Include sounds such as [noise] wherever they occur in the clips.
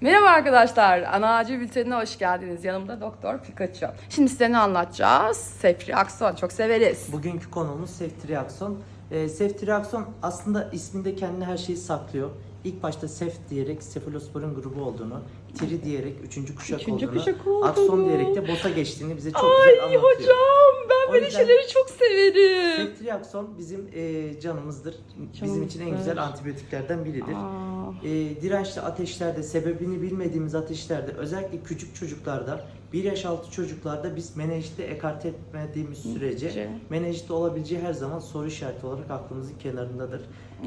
Merhaba arkadaşlar. Ana Acil Bülteni'ne hoş geldiniz. Yanımda Doktor Pikachu. Şimdi size ne anlatacağız? Seftriakson. Çok severiz. Bugünkü konumuz seftriakson. Ee, seftriakson aslında isminde kendine her şeyi saklıyor. İlk başta sef diyerek sefalosporin grubu olduğunu, tri diyerek üçüncü kuşak Üçüncü olduğunu, kuşak olduğunu. akson diyerek de bota geçtiğini bize çok Ay güzel anlatıyor. hocam ben O böyle yüzden- şeyleri çok severim. Seftriakson bizim e, canımızdır. Bizim için en güzel antibiyotiklerden biridir. Aa, E, dirençli ateşlerde, sebebini bilmediğimiz ateşlerde, özellikle küçük çocuklarda, 1 yaş altı çocuklarda biz menenjiti ekarte etmediğimiz sürece Ce- menenjit olabileceği her zaman soru işareti olarak aklımızın kenarındadır.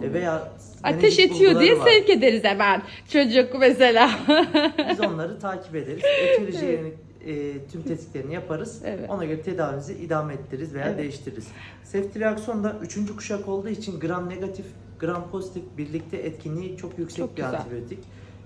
E, veya Ateş menenjit diye var. sevk ederiz hemen. Çocuk mesela. [laughs] Biz onları takip ederiz. Etiyoloji e, tüm tetkiklerini yaparız. Evet. Ona göre tedavimizi idame ettiririz veya Evet. değiştiririz. Seftriakson da 3. kuşak olduğu için gram negatif, gram pozitif birlikte etkinliği çok yüksek Çok bir güzel. antibiyotik.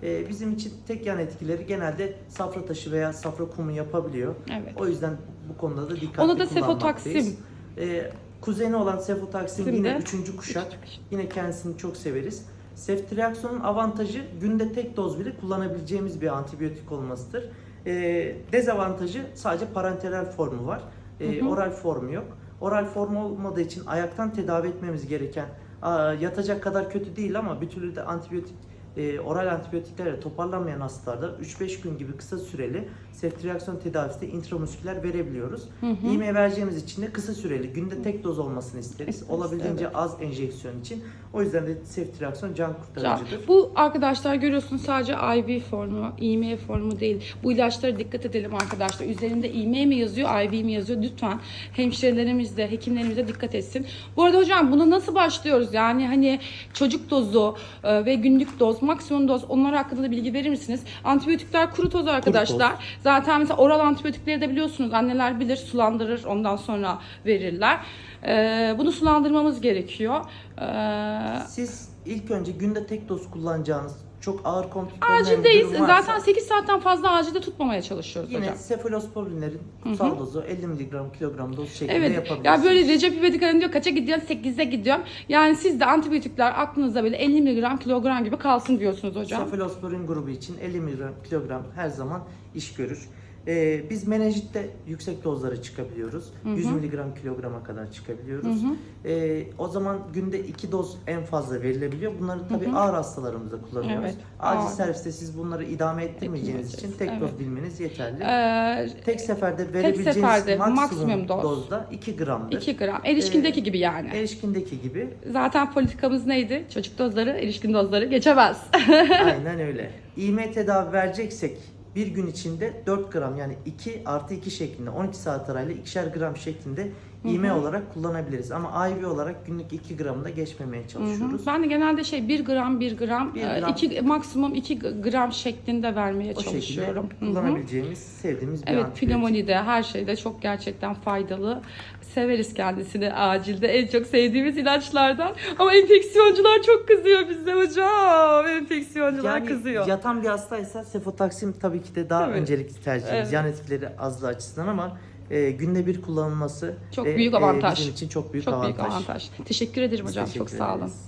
E, bizim için tek yan etkileri genelde safra taşı veya safra kumu yapabiliyor. evet. O yüzden bu konuda da dikkatli Ona da sefotaksim. E, kuzeni olan sefotaksim Şimdi- yine 3. kuşak. Yine kendisini çok severiz. Seftriaksonun avantajı günde tek doz bile kullanabileceğimiz bir antibiyotik olmasıdır. Ee, dezavantajı sadece parenteral formu var. Ee, Hı hı. Oral formu yok. Oral formu olmadığı için ayaktan tedavi etmemiz gereken yatacak kadar kötü değil ama bir türlü de antibiyotik e, oral antibiyotiklerle toparlanmayan hastalarda 3-5 gün gibi kısa süreli seftriakson tedavisinde intramusküler verebiliyoruz. Hı hı. İğme vereceğimiz için de kısa süreli, günde tek doz olmasını isteriz. İsteriz, Olabildiğince evet. az enjeksiyon için. O yüzden de seftriakson can Can. kurtarıcıdır. Bu arkadaşlar görüyorsunuz sadece IV formu, iğme formu değil. Bu ilaçlara dikkat edelim arkadaşlar. Üzerinde iğme mi yazıyor, IV mi yazıyor? Lütfen hemşirelerimiz de, hekimlerimiz de dikkat etsin. Bu arada hocam bunu nasıl başlıyoruz? Yani hani çocuk dozu e, ve günlük doz, maksimum doz onlar hakkında da bilgi verir misiniz? Antibiyotikler kuru toz arkadaşlar. Zaten mesela oral antibiyotikleri de biliyorsunuz anneler bilir sulandırır ondan sonra verirler. E, bunu sulandırmamız gerekiyor. E, Siz ilk önce günde tek doz kullanacağınız çok ağır bir Acildeyiz. Zaten 8 saatten fazla acilde tutmamaya çalışıyoruz Yine hocam. sefalosporinlerin kutsal dozu 50 mg kilogram doz şeklinde Evet. yapabilirsiniz. Ya böyle Recep İvedik Hanım diyor kaça gidiyorsun? 8'e gidiyorum. Yani siz de antibiyotikler aklınızda böyle 50 mg kilogram gibi kalsın diyorsunuz hocam. Sefalosporin grubu için 50 mg kilogram her zaman iş görür. Ee, biz menenjitte yüksek dozlara çıkabiliyoruz. 100 mg kilograma kadar çıkabiliyoruz. Ee, o zaman günde 2 doz en fazla verilebiliyor. Bunları tabii ağır hastalarımızda kullanıyoruz. Evet, Acil ağır. serviste siz bunları idame ettirmeyeceğiniz için tek Evet. doz bilmeniz yeterli. Ee, tek seferde verebileceğiniz seferde maksimum, maksimum doz. dozda 2 gramdır. 2 gram. Erişkindeki Ee, gibi yani. Erişkindeki gibi. Zaten politikamız neydi? Çocuk dozları, erişkin dozları geçemez. [laughs] Aynen öyle. İğme tedavi vereceksek bir gün içinde 4 gram yani 2 artı 2 şeklinde 12 saat arayla 2'şer gram şeklinde iğme olarak kullanabiliriz. Ama IV olarak günlük 2 gramda geçmemeye çalışıyoruz. ben de genelde şey 1 gram 1 gram, Bir e, gram. iki, maksimum 2 gram şeklinde vermeye O şekilde çalışıyorum. Hı hı. kullanabileceğimiz, sevdiğimiz bir Evet antibiyotik. pneumonide her şeyde çok gerçekten faydalı. Severiz kendisini acilde en çok sevdiğimiz ilaçlardan. Ama enfeksiyoncular çok kızıyor bize hocam. Enfeksiyoncular Yani kızıyor. yatan bir hastaysa sefotaksim tabii ki de daha Tabii. öncelikli tercihimiz. Evet. Yan etkileri azlığı açısından ama e, günde bir kullanılması Çok ve, büyük e, avantaj. bizim için çok büyük çok avantaj. büyük avantaj. Teşekkür ederim Biz hocam. teşekkür Çok sağ olun. ederiz.